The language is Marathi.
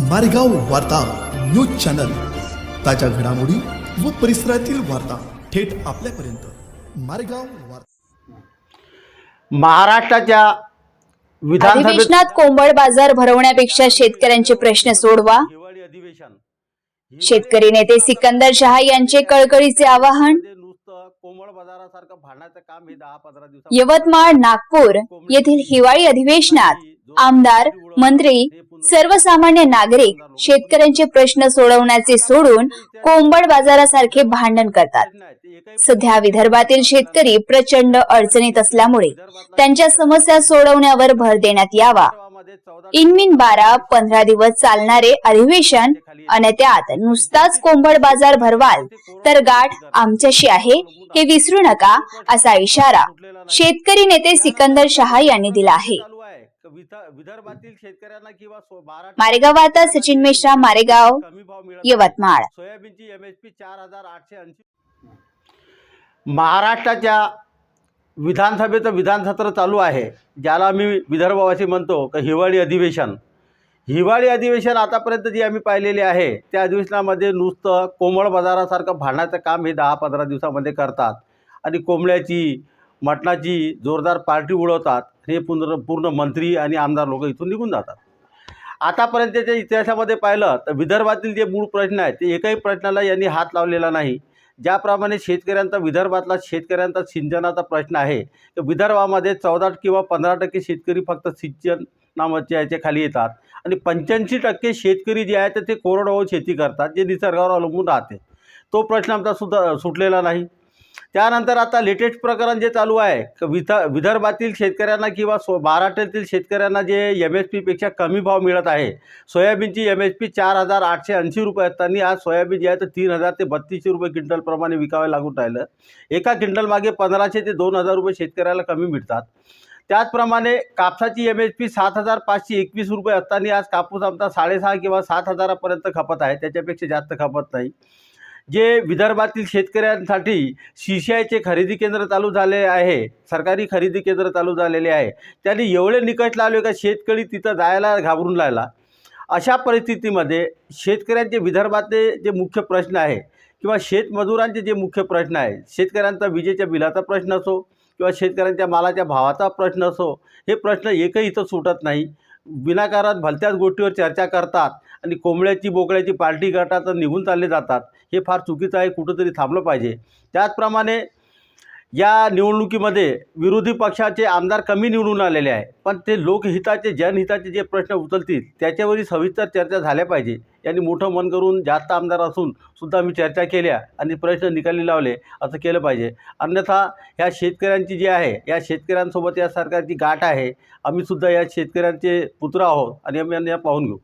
मारेगाव वार्ता न्यूज चॅनल. ताज्या घडामोडी व परिसरातील वार्ता थेट आपल्यापर्यंत. मारेगाव वार्ता. महाराष्ट्राच्या विधानसभेत अधिवेशनात कोंबड बाजार भरवण्यापेक्षा शेतकऱ्यांचे प्रश्न सोडवा. शेतकरी नेते सिकंदर शहा यांचे कळकळीचे आवाहन. मध्ये नुसतं कोमळ बाजारासारखं भांडण्याचं काम हे दहा पंधरा दिवसात यवतमाळ नागपूर येथील हिवाळी अधिवेशनात आमदार मंत्री सर्वसामान्य नागरिक शेतकऱ्यांचे प्रश्न सोडवण्याचे सोडून कोंबड बाजारासारखे भांडण करतात. सध्या विदर्भातील शेतकरी प्रचंड अडचणीत असल्यामुळे त्यांच्या समस्या सोडवण्यावर भर देण्यात यावा. इनमिन बारा पंधरा दिवस चालणारे अधिवेशन आणि त्यात नुसताच कोंबड बाजार भरवाल तर गाठ आमच्याशी आहे हे विसरू नका असा इशारा शेतकरी नेते सिकंदर शहा यांनी दिला आहे. विदर्भातील शेतकऱ्यांना किंवा सो- बारा मारेगाव वार्ता सचिन मिश्रा मारेगाव कमी भाव मिळत यवतमाळ. सोयाबीनची एमएसपी चार हजार आठशे ऐंशी महाराष्ट्राच्या विधानसभेचं विधानसत्र चालू आहे. ज्याला आम्ही विदर्भवासी म्हणतो का हिवाळी अधिवेशन. हिवाळी अधिवेशन आतापर्यंत जी आम्ही पाहिलेली आहे त्या अधिवेशनामध्ये नुसतं कोंबड बाजारासारखं भांडण्याचं काम हे दहा पंधरा दिवसामध्ये करतात. आणि कोंबड्याची मटणाची जोरदार पार्टी उडवतात हे पूर्ण पूर्ण मंत्री आणि आमदार लोक इथून निघून जातात. आतापर्यंतच्या इतिहासामध्ये पाहिलं तर विदर्भातील जे मूळ प्रश्न आहेत ते एकाही प्रश्नाला यांनी हात लावलेला नाही. ज्याप्रमाणे शेतकऱ्यांचा विदर्भातला शेतकऱ्यांचा सिंचनाचा प्रश्न आहे तर विदर्भामध्ये चौदा किंवा पंधरा टक्के शेतकरी फक्त सिंचन नावाच्या याच्या खाली येतात. आणि पंच्याऐंशी टक्के शेतकरी जे आहेत तर ते कोरडवाहू शेती करतात जे निसर्गावर अवलंबून राहते. तो प्रश्न आमचा सुद्धा सुटलेला नाही. त्यानंतर आता लेटेस्ट प्रकरण जे चालू आहे क- विथ विदर्भातील शेतकऱ्यांना किंवा सो महाराष्ट्रातील शेतकऱ्यांना जे एम एस पीपेक्षा कमी भाव मिळत आहे सोयाबीनची एम एस पी चार हजार आठशे ऐंशी रुपये असताना आज सोयाबीन जे आहे तर तीन हजार ते बत्तीसशे रुपये क्विंटलप्रमाणे विकावे लागून राहिलं. एका क्विंटलमागे पंधराशे ते दोन हजार रुपये शेतकऱ्याला कमी मिळतात. त्याचप्रमाणे कापसाची एम एच पी सात हजार पाचशे एकवीस रुपये असताना आज कापूस आमचा साडेसहा किंवा सात हजारापर्यंत खपत आहे त्याच्यापेक्षा जास्त खपत नाही. जे विदर्भातील शेतकऱ्यांसाठी सी सी आयचे खरेदी केंद्र चालू झाले आहे सरकारी खरेदी केंद्र चालू झालेले आहे. त्यांनी एवढे निकट लावले का शेतकरी तिथं जायला घाबरून राहिला? अशा परिस्थितीमध्ये शेतकऱ्यांचे विदर्भातले जे मुख्य प्रश्न आहे किंवा शेतमजुरांचे जे मुख्य प्रश्न आहे शेतकऱ्यांचा विजेच्या बिलाचा प्रश्न असो किंवा शेतकऱ्यांच्या मालाच्या भावाचा प्रश्न असो हे प्रश्न एकही इथं सुटत नाही. विनाकारण भलत्याच गोष्टीवर चर्चा करतात आणि कोंबड्याची बोकड्याची पार्टी करतात तर निघून चालले जातात. हे फार चुकीचं आहे कुठंतरी थांबलं पाहिजे. त्याचप्रमाणे या निवडणुकीमध्ये विरोधी पक्षाचे आमदार कमी निवडून आलेले आहे. पण ते लोकहिताचे जनहिताचे जे प्रश्न उचलतील त्याच्यावरही सविस्तर चर्चा झाल्या पाहिजे. यांनी मोठं मन करून जास्त आमदार असून सुद्धा आम्ही चर्चा केल्या आणि प्रश्न निकाली लावले असं केलं पाहिजे. अन्यथा ह्या शेतकऱ्यांची जी आहे या शेतकऱ्यांसोबत या सरकारची गाठ आहे. आम्हीसुद्धा या शेतकऱ्यांचे पुत्र आहोत आणि आम्ही यांना पाहून घेऊ.